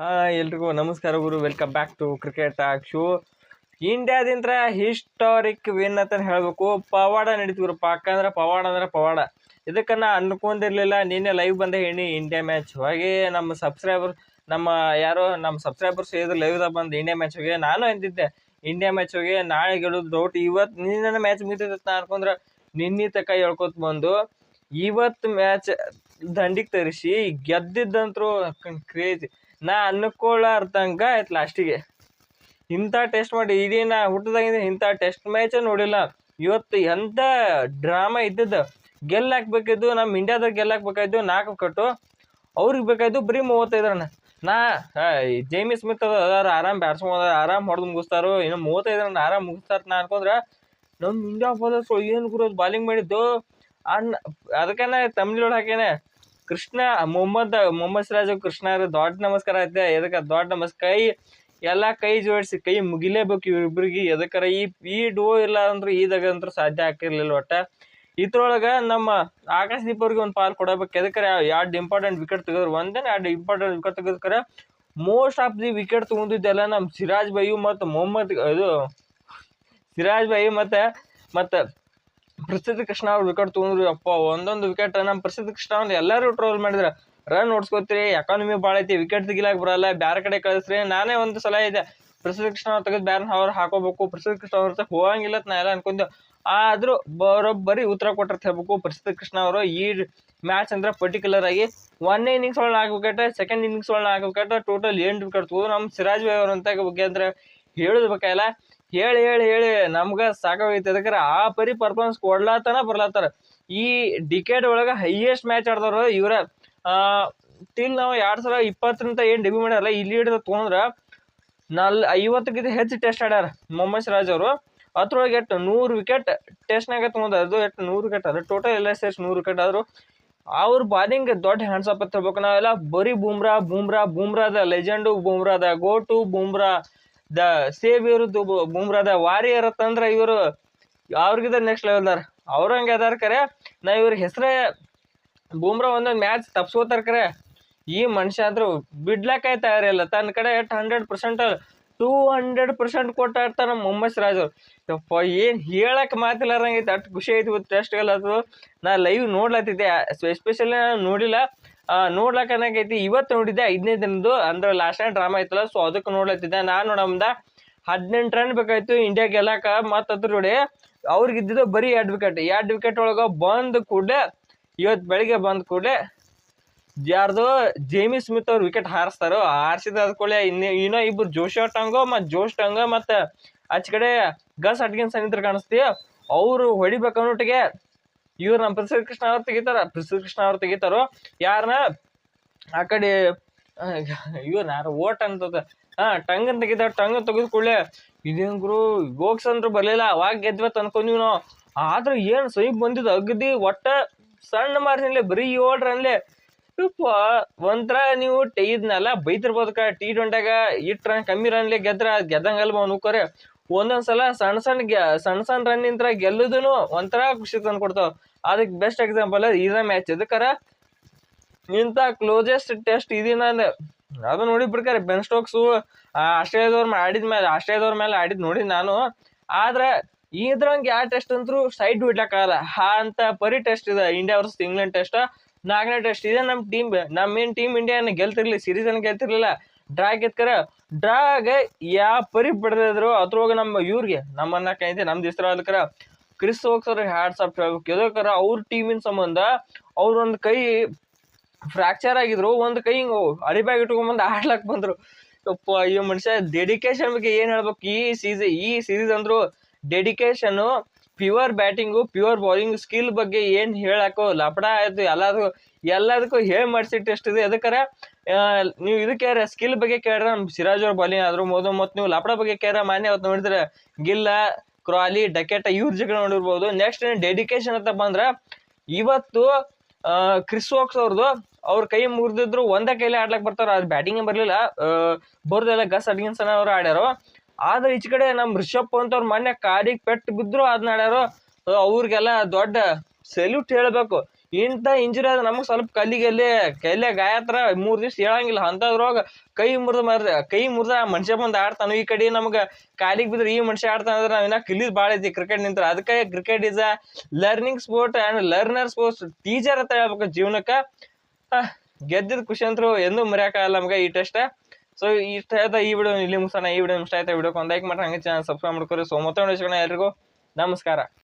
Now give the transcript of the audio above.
Hi ಎಲ್ರಿಗೂ ನಮಸ್ಕಾರ ಗುರು. Welcome back to cricket talk show ಇಂಡಿಯಾದಿಂದ ಹಿಸ್ಟಾರಿಕ್ ವಿನ್ ಅಂತ ಹೇಳಬೇಕು. ಪವಾಡ ನಡೀತು ಗುರು ಅಂದ್ರೆ ಪವಾಡ ಅಂದ್ರೆ ಪವಾಡ. ಇದಕ್ಕೆ ನಾ ಅನ್ಕೊಂಡಿರ್ಲಿಲ್ಲ. ನಿನ್ನೆ ಲೈವ್ ಬಂದ ಹೇಳಿ ಇಂಡಿಯಾ ಮ್ಯಾಚ್ ಹಾಗೆ ನಮ್ಮ ಸಬ್ಸ್ಕ್ರೈಬರ್ ನಮ್ಮ ಯಾರೋ, ನಮ್ಮ ಸಬ್ಸ್ಕ್ರೈಬರ್ಸ್ ಲೈವ್ ಲೈವ್ದಾಗ ಬಂದು ಇಂಡಿಯಾ ಮ್ಯಾಚ್ ಹೋಗಿ. ನಾನು ಅಂದಿದ್ದೆ ಇಂಡಿಯಾ ಮ್ಯಾಚ್ ಹೋಗಿ ನಾಳೆ ಗೆಲ್ಲೋದು ಡೌಟ್ ಇವತ್ತು ನಿನ್ನ ಮ್ಯಾಚ್ ಮುಗಿತೈತೆ ನಾ ಅನ್ಕೊಂಡ್ರೆ ನಿನ್ನೆ ತಕ ಹೇಳ್ಕೊತ ಬಂದು ಇವತ್ತು ಮ್ಯಾಚ್ ದಂಡಿಗೆ ತರಿಸಿ ಗೆದ್ದಿದ್ದಂತರೂ ಕ್ರೇಜಿ ನಾ ಅನ್ಕೊಳ್ಳಾರ್ದಂಗ ಆಯ್ತು ಲಾಸ್ಟಿಗೆ. ಇಂಥ ಟೆಸ್ಟ್ ಮಾಡಿ, ಇಡೀ ನಾ ಹುಟ್ಟದಾಗಿಂದ ಇಂಥ ಟೆಸ್ಟ್ ಮ್ಯಾಚ್ ನೋಡಿಲ್ಲ. ಇವತ್ತು ಎಂಥ ಡ್ರಾಮಾ ಇದ್ದದ್ದು. ಗೆಲ್ಲಾಕ್ಬೇಕಿದ್ದು, ನಮ್ಮ ಇಂಡಿಯಾದಾಗ ಗೆಲ್ಲಾಕ್ಬೇಕಾಯ್ತು, ನಾಲ್ಕು ಕಟ್ಟು. ಅವ್ರಿಗೆ ಬೇಕಾಯ್ತು ಬರೀ ಮೂವತ್ತೈದು ರನ್ ನಾ ಜೇಮಿ ಸ್ಮಿತ್ ಅದಾರ, ಆರಾಮ್ ಬ್ಯಾಟ್ಸ್ಮನ್ ಆರಾಮ್ ಹೊಡೆದು ಮುಗಿಸ್ತಾರೋ. ಇನ್ನು ಮೂವತ್ತೈದು ರನ್ ಆರಾಮ್ ಮುಗಿಸ್ತಾರ ನಾ ಅನ್ಕೊಂಡ್ರೆ ನಮ್ಮ ಇಂಡಿಯಾ ಬಾಲರ್ಸ್ ಏನು ಗುರು ಬಾಲಿಂಗ್ ಮಾಡಿದ್ದು? ಅನ್ ಅದಕ್ಕೆ ತಮಿಳ್ ಹಾಕೇನೆ. ಕೃಷ್ಣ, ಮೊಹಮ್ಮದ್ ಮೊಹಮ್ಮದ್ ಸಿರಾಜ್ ಕೃಷ್ಣ ಅವ್ರು ದೊಡ್ಡ ನಮಸ್ಕಾರ ಐತೆ ಎದಕ್ಕೆ ದೊಡ್ಡ ನಮಸ್ಕಾರ ಕೈ ಎಲ್ಲ ಕೈ ಜೋಡಿಸಿ, ಕೈ ಮುಗಿಲೇಬೇಕು ಇವ್ರಿಬ್ರಿಗೆ. ಎದಕ್ಕಾರ ಈ ಈ ಡೋ ಇಲ್ಲ ಅಂದ್ರೆ ಈದಾಗ ಅಂತೂ ಸಾಧ್ಯ ಆಗ್ತಿರ್ಲಿಲ್ಲ ಒಟ್ಟ. ಇದ್ರೊಳಗೆ ನಮ್ಮ ಆಕಾಶ ದೀಪ್ ಅವ್ರಿಗೆ ಒಂದು ಪಾಲ್ ಕೊಡಬೇಕು. ಎದಕ್ಕಾರ ಎರಡು ಇಂಪಾರ್ಟೆಂಟ್ ವಿಕೆಟ್ ತೆಗೆದ್ರು. ಒಂದೇ ಎರಡು ಇಂಪಾರ್ಟೆಂಟ್ ವಿಕೆಟ್ ತೆಗೆದ್ಕರ ಮೋಸ್ಟ್ ಆಫ್ ದಿ ವಿಕೆಟ್ ತಗೊಂಡಿದ್ದೆಲ್ಲ ನಮ್ಮ ಸಿರಾಜ್ ಬೈಯು ಮತ್ತು ಮೊಹಮ್ಮದ್, ಇದು ಸಿರಾಜ್ ಬೈ ಮತ್ತು ಮತ್ತು ಪ್ರಸಿದ್ಧ ಕೃಷ್ಣ ಅವ್ರು ವಿಕೆಟ್ ತೊಗೊಂಡ್ರು. ಅಪ್ಪ ಒಂದೊಂದು ವಿಕೆಟ್ ನಮ್ಮ ಪ್ರಸಿದ್ಧ ಕೃಷ್ಣ ಅವ್ರು ಎಲ್ಲರೂ ಟ್ರೋಲ್ ಮಾಡಿದ್ರು. ರನ್ ಓಡಿಸ್ಕೋತೀರಿ ಎಕಾನಮಿ ಭಾಳ ಐತಿ ವಿಕೆಟ್ ತೆಗಿಲಾಕ ಬರಲ್ಲ ಬೇರೆ ಕಡೆ ಕಳಿಸ್ರಿ. ನಾನೇ ಒಂದು ಸಲ ಇದೆ ಪ್ರಸಿದ್ಧ ಕೃಷ್ಣ ಅವ್ರು ತೆಗೆದು ಬೇರೆ ಅವ್ರು ಹಾಕೋಬೇಕು, ಪ್ರಸಿದ್ಧ ಕೃಷ್ಣ ಅವ್ರ ಹೋಗಂಗಿಲ್ಲ ನಾ ಎಲ್ಲ ಅನ್ಕೊಂಡು. ಆದರೂ ಬರೋಬ್ಬರಿ ಉತ್ತರ ಕೊಟ್ಟರೆ ಹೇಳ್ಬೇಕು, ಪ್ರಸಿದ್ಧ ಕೃಷ್ಣ ಅವರು ಈ ಮ್ಯಾಚ್ ಅಂದ್ರೆ ಪರ್ಟಿಕ್ಯುಲರ್ ಆಗಿ ಒನ್ ಇನ್ನಿಂಗ್ಸ್ ಒಳಗೆ ನಾಲ್ಕು ವಿಕೆಟ್ ಸೆಕೆಂಡ್ ಇನ್ನಿಂಗ್ಸ್ ಒಳಗೆ ನಾಲ್ಕು ವಿಕೆಟ್ ಟೋಟಲ್ ಎಂಟು ವಿಕೆಟ್ ತಗೋದು ನಮ್ಮ ಸಿರಾಜ್ ಭಾಯ್ ಅವ್ರ ಅಂತ ಬಗ್ಗೆ ಅಂದ್ರೆ ಹೇಳೋದು ಹೇಳಿ ಹೇಳಿ ಹೇಳಿ, ನಮ್ಗೆ ಸಾಕಾಗೈತೆ. ಅದಕ್ಕೆ ಆ ಪರಿ ಪರ್ಫಾರ್ಮೆನ್ಸ್ ಕೊಡ್ಲಾತನ ಬರ್ಲಾತಾರ. ಈ ಡಿಕೆಟ್ ಒಳಗೆ ಹೈಯೆಸ್ಟ್ ಮ್ಯಾಚ್ ಆಡ್ದವ್ರು ಇವ್ರ. ಟಿಲ್ ನಾವು ಎರಡು ಸಾವಿರ ಇಪ್ಪತ್ತರಿಂದ ಏನು ಡೆಬ್ಯೂ ಮಾಡ್ಯಾರಲ್ಲ, ಇಲ್ಲಿ ಹಿಡಿದ ತೊಗೊಂಡ್ರೆ ನಲ್, ಐವತ್ತಕ್ಕಿಂತ ಹೆಚ್ಚು ಟೆಸ್ಟ್ ಆಡ್ಯಾರ ಮೊಹಮ್ಮದ್ ಸಿರಾಜ್ ಅವರು. ಅದ್ರೊಳಗೆ ಎಷ್ಟು ನೂರು ವಿಕೆಟ್ ಟೆಸ್ಟ್ನಾಗ ತೊಗೊಂಡ್ರೆ. ಅದು ಎಷ್ಟು ನೂರು ವಿಕೆಟ್ ಅದು ಟೋಟಲ್ ಎಲ್ಲ ಸೇರಿಸಿ ನೂರು ವಿಕೆಟ್ ಆದ್ರು. ಅವ್ರ ಬಾಲಿಂಗ್ ದೊಡ್ಡ ಹ್ಯಾಂಡ್ಸ್ ಅಪ್ ಅಂತ ಹೇಳ್ಬೇಕು ನಾವೆಲ್ಲ ಬರೀ ಬೂಮ್ರಾ ಬೂಮ್ರಾ, ಬೂಮ್ರಾದ legend ಬೂಮ್ರಾದ go to Bumrah. The save ಇವ್ರದ್ದು ಬೂಮ್ರಾದ ವಾರಿಯರ್ ಅಂತಂದ್ರೆ ಇವರು ಅವ್ರಿಗಿದ ನೆಕ್ಸ್ಟ್ ಲೆವೆಲ್ದಾರ ಅವ್ರು ಹಂಗೆ ಅದಾರ ಕರೆ, ನಾ ಇವ್ರ ಹೆಸರೇ ಬೂಮ್ರಾ ಒಂದೊಂದು ಮ್ಯಾಚ್ ತಪ್ಸ್ಕೋತಾರ ಕರೆ. ಈ ಮನುಷ್ಯ ಆದ್ರೂ ಬಿಡ್ಲಾಕ ತಯಾರಿಲ್ಲ ತನ್ನ ಕಡೆ ಎಷ್ಟು hundred percent two hundred percent ಕೊಟ್ಟಾಡ್ತಾರ ನಮ್ಮ ಮೊಹಮ್ಮದ್ ಸಿರಾಜ್ ಯಪ್ಪ, ಏನು ಹೇಳಕ್ಕೆ ಮಾತಿಲ್ಲಾರಂಗೈತೆ ಅಷ್ಟು ಖುಷಿ ಐತಿ ಇವತ್ತು ಟೆಸ್ಟ್ ನಾ ಲೈವ್ ನೋಡ್ಲತ್ತಿದ್ದೆ. ಎಸ್ಪೆಷಲಿ ನಾನು ನೋಡಿಲ್ಲ. ನೋಡ್ಲಾಕ ಏನಾಗೈತಿ ಇವತ್ತು ನೋಡಿದ್ದೆ ಐದನೇ ದಿನದ್ದು, ಅಂದ್ರೆ ಲಾಸ್ಟ್ ಡ್ರಾಮಾ ಐತಲ್ಲ ಸೊ ಅದಕ್ಕೆ ನೋಡ್ಲತ್ತಿದ್ದೆ. ನಾನು ನೋಡಮ್ದ ಹದಿನೆಂಟು ರನ್ ಬೇಕಾಯ್ತು ಇಂಡಿಯಾ ಗೆಲ್ಲಕ, ಮತ್ತು ಅದ್ರ ನೋಡಿ ಅವ್ರಿಗೆ ಇದ್ದಿದ್ದು ಬರೀ ಎರಡು ವಿಕೆಟ್ ಎರಡು ವಿಕೆಟ್ ಒಳಗೆ ಬಂದ ಕೂಡಲೇ, ಇವತ್ತು ಬೆಳಿಗ್ಗೆ ಬಂದ ಕೂಡಲೇ ಯಾರ್ದು ಜೇಮಿ ಸ್ಮಿತ್ ಅವ್ರು ವಿಕೆಟ್ ಹಾರಿಸ್ತಾರೋ, ಹಾರಿಸಿದ ಕೂಡಲೇ ಇನ್ನು, ಇನ್ನೂ ಇಬ್ರು ಜೋಶೋ ಟಂಗೋ ಮತ್ತು ಜೋಶ್ ಟಂಗೋ ಮತ್ತು ಆಚೆ ಕಡೆ ಗಸ್ ಅಟ್ಗಿನ್ ಸನಿತ್ರ ಕಾಣಿಸ್ತೀವಿ ಅವರು ಹೊಡಿಬೇಕನ್ನೋಟಿಗೆ ಇವ್ರು ನಮ್ಮ ಪ್ರಸಿದ್ಧ ಕೃಷ್ಣ ಅವ್ರು ತೆಗಿತಾರ ಪ್ರಸಿದ್ಧ ಕೃಷ್ಣ ಅವ್ರು ತೆಗಿತಾರೋ. ಯಾರನ್ನ ಆ ಕಡೆ ಇವ್ರು ಯಾರು? ಓಟ್ ಅಂತದ. ಹಾ ಟಂಗನ್ ತೆಗಿತಾರ, ಟಂಗ್ ತೆಗೆದ ಕೂಡಲೇ, ಇದೇನ್ ಗುರು? ಗೋಕ್ಸ್ ಅಂದ್ರು ಬರ್ಲಿಲ್ಲ, ಅವಾಗ ಗೆದ್ವತ್ ಅನ್ಕೊಂಡ್ವಿ ನಾವು ಆದ್ರೆ ಏನ್ ಸ್ವಯಂ ಬಂದಿದ್ದು ಅಗ್ದಿ ಒಟ್ಟ ಸಣ್ಣ ಮಾರ್ಜಿನ್ಲೆ ಬರೀ ಏಳು ರನ್ಲೆ ಒಂಥರ ನೀವು ಇದನ್ನೆಲ್ಲ ಬೈತಿರ್ಬೋದು ಕ ಟಿ ಟ್ವೆಂಟ್ಯಾಗ ಇಟ್ ರನ್ ಕಮ್ಮಿ ರನ್ಲೆ ಗೆದ್ರ ಗೆದ್ದಂಗಲ್ಲ ಅವ್ನು ಒಂದೊಂದ್ ಸಲ ಸಣ್ಣ ಸಣ್ಣ ಸಣ್ಣ ಸಣ್ಣ ರನ್ ನಿಂತ್ರ ಗೆಲ್ಲುದನು ಒಂಥರ ಖುಷಿ ತಂದು ಕೊಡ್ತಾವ ಅದಕ್ಕೆ ಬೆಸ್ಟ್ ಎಕ್ಸಾಂಪಲ್ ಇದ ಮ್ಯಾಚ್ ಇದಕ್ಕರ ಇಂಥ ಕ್ಲೋಸೆಸ್ಟ್ ಟೆಸ್ಟ್ ಇದೀನ ಅದು. ನೋಡಿ ಬಿಡ್ಕಾರೆ ಬೆನ್ ಸ್ಟೋಕ್ಸು ಆಸ್ಟ್ರೇಲಿಯಾದವ್ರ ಮೇಲೆ ಆಡಿದ ಮೇಲೆ ಆಸ್ಟ್ರೇಲಿಯಾದವ್ರ ಮೇಲೆ ಆಡಿದ್ ನೋಡಿ ನಾನು. ಆದ್ರೆ ಇದ್ರಂಗೆ ಯಾವ ಟೆಸ್ಟ್ ಅಂತೂ ಸೈಡ್ ಬಿಡ್ಲಕ್ಕಾಗಲ್ಲ. ಹಾ ಅಂತ ಪರಿ ಟೆಸ್ಟ್ ಇದೆ ಇಂಡಿಯಾ ವರ್ಸಸ್ ಇಂಗ್ಲೆಂಡ್ ಟೆಸ್ಟ್ ನಾಲ್ಕನೇ ಟೆಸ್ಟ್ ಇದೆ ನಮ್ಮ ಟೀಮ್ ನಮ್ಮ ಏನು ಟೀಮ್ ಇಂಡಿಯಾನ ಗೆಲ್ತಿರ್ಲಿ ಸೀರೀಸ್ ಅನ್ನ ಗೆಲ್ತಿರ್ಲಿಲ್ಲ. ಡ್ರಾ ಗೆದ್ಕರ ಡ್ರಾಗ ಯಾವ ಪರಿ ಬಿಡದಿದ್ರು ಅದ್ರೊಳಗೆ ನಮ್ಮ ಇವ್ರಿಗೆ, ನಮ್ಮನ್ನ ಕೈತೆ ನಮ್ಮ ಹೆಸರು ಅದಕ್ಕರ ಕ್ರಿಸ್ ಹೋಗ್ಸ್ ಅವ್ರಿಗೆ ಹ್ಯಾಟ್ಸ್ ಆಫ್ ಹೇಳ್ಬೇಕು ಅವ್ರ ಟೀಮಿನ ಸಂಬಂಧ ಅವ್ರೊಂದು ಕೈ ಫ್ರಾಕ್ಚರ್ ಆಗಿದ್ರು, ಒಂದು ಕೈ ಹಿಂಗೆ ಅರಿಬ್ಯಾಗ್ ಇಟ್ಕೊಂಬಂದು ಆಡ್ಲಕ್ ಬಂದ್ರು. ಯಪ್ಪ, ಈ ಮನುಷ್ಯ ಡೆಡಿಕೇಶನ್ ಬಗ್ಗೆ ಏನು ಹೇಳ್ಬೇಕು? ಈ ಸೀಸನ್ ಈ ಸೀರೀಸ್ ಅಂದ್ರು dedication pure batting pure bowling skill ಬಗ್ಗೆ ಏನು ಹೇಳಕ್ಕೋ ಲಪಡ ಆಯಿತು. ಎಲ್ಲದಕ್ಕೂ ಎಲ್ಲದಕ್ಕೂ ಹೇಳಿ ಟೆಸ್ಟ್ ಇದೆ? ಅದಕ್ಕಾರ ನೀವು ಇದಕ್ಕೆ ಸ್ಕಿಲ್ ಬಗ್ಗೆ ಕೇಳ್ರ? ನಮ್ಮ ಸಿರಾಜ್ ಅವ್ರ ಬೌಲಿಂಗ್ ಆದ್ರು. ಮೊದಲು ಮತ್ತು ನೀವು ಲಪಡ ಬಗ್ಗೆ ಕೇಳ್ರ? ಮಾನ್ಯ ಅವತ್ತು ನೋಡಿದ್ರೆ ಗಿಲ್ಲ ಕ್ರಾಲಿ, ಡಕೆಟ, ಇವ್ರ ಜಗಳ ನೋಡಿರ್ಬೋದು. ನೆಕ್ಸ್ಟ್ ಡೆಡಿಕೇಶನ್ ಅಂತ ಬಂದ್ರೆ, ಇವತ್ತು ಕ್ರಿಸ್ ವಾಕ್ಸ್ ಅವ್ರದ್ದು ಅವ್ರ ಕೈ ಮುರಿದಿದ್ರು ಒಂದೇ ಕೈಲಿ ಆಡ್ಲಕ್ ಬರ್ತಾರ ಅದು ಬ್ಯಾಟಿಂಗ್ ಬರಲಿಲ್ಲ. ಬರ್ದೆಲ್ಲ ಗಸ್ ಅಡ್ಗಿನ್ಸನ ಅವ್ರು ಆಡ್ಯಾರೋ. ಆದ್ರೆ ಈಚ ಕಡೆ ನಮ್ಮ ರಿಷಬ್ ಪಂತ್ ಅವ್ರ ಮೊನ್ನೆ ಕಾರಿಗೆ ಪೆಟ್ಟು ಬಿದ್ರು ಅದನ್ನ ಆಡ್ಯಾರೋ. ಅವ್ರಿಗೆಲ್ಲ ದೊಡ್ಡ ಸೆಲ್ಯೂಟ್ ಹೇಳ್ಬೇಕು. ಇಂಥ ಇಂಜುರಿ ಆದ್ರೆ ನಮಗೆ ಸ್ವಲ್ಪ ಕಲ್ಲಿಗೆಲ್ಲಿ ಕೈಲೇ ಗಾಯ ಹತ್ರ ಮೂರು ದಿವ್ಸ ಹೇಳಂಗಿಲ್ಲ. ಅಂಥದ್ರೊಳಗೆ ಕೈ ಮುರಿದ ಮರ ಕೈ ಮುರಿದ ಮನುಷ್ಯ ಬಂದು ಆಡ್ತಾನೆ ಈ ಕಡೆ ನಮ್ಗೆ ಕಾಲಿಗೆ ಬಿದ್ರೆ ಈ ಮನುಷ್ಯ ಆಡ್ತಾನೆ ಅಂದ್ರೆ ನಾವು ಇನ್ನ ಕಲಿದ್ ಭಾಳ ಐತಿ ಕ್ರಿಕೆಟ್ ನಿಂತ್ರ. ಅದಕ್ಕೆ cricket is a learning sport and learner sports teacher ಅಂತ ಹೇಳ್ಬೇಕು ಜೀವನಕ್ಕೆ. ಗೆದ್ದಿದ್ ಖುಷಿ ಅಂತೂ ಎಂದೂ ಮರೆಯೋಕ್ಕಾಗಲ್ಲ ನಮ್ಗೆ ಈ ಟೆಸ್ಟ್ ಸೊ ಇಷ್ಟ ಆಯ್ತಾ ಈ ವಿಡಿಯೋ ಇಲ್ಲಿ ಮುಗಿಸೋಣ. ಈ ವಿಡಿಯೋ ಇಷ್ಟ ಆಯ್ತಾ ವಿಡಿಯೋ ಒಂದು ಲೈಕ್ ಮಾಡಿ ಹಂಗೆ ಚಾನಲ್ ಸಬ್ಸ್ಕ್ರೈಬ್ ಮಾಡ್ಕೊರಿ. ಸೊ ಮತ್ತೊಂದು ಎಲ್ರಿಗೂ ನಮಸ್ಕಾರ.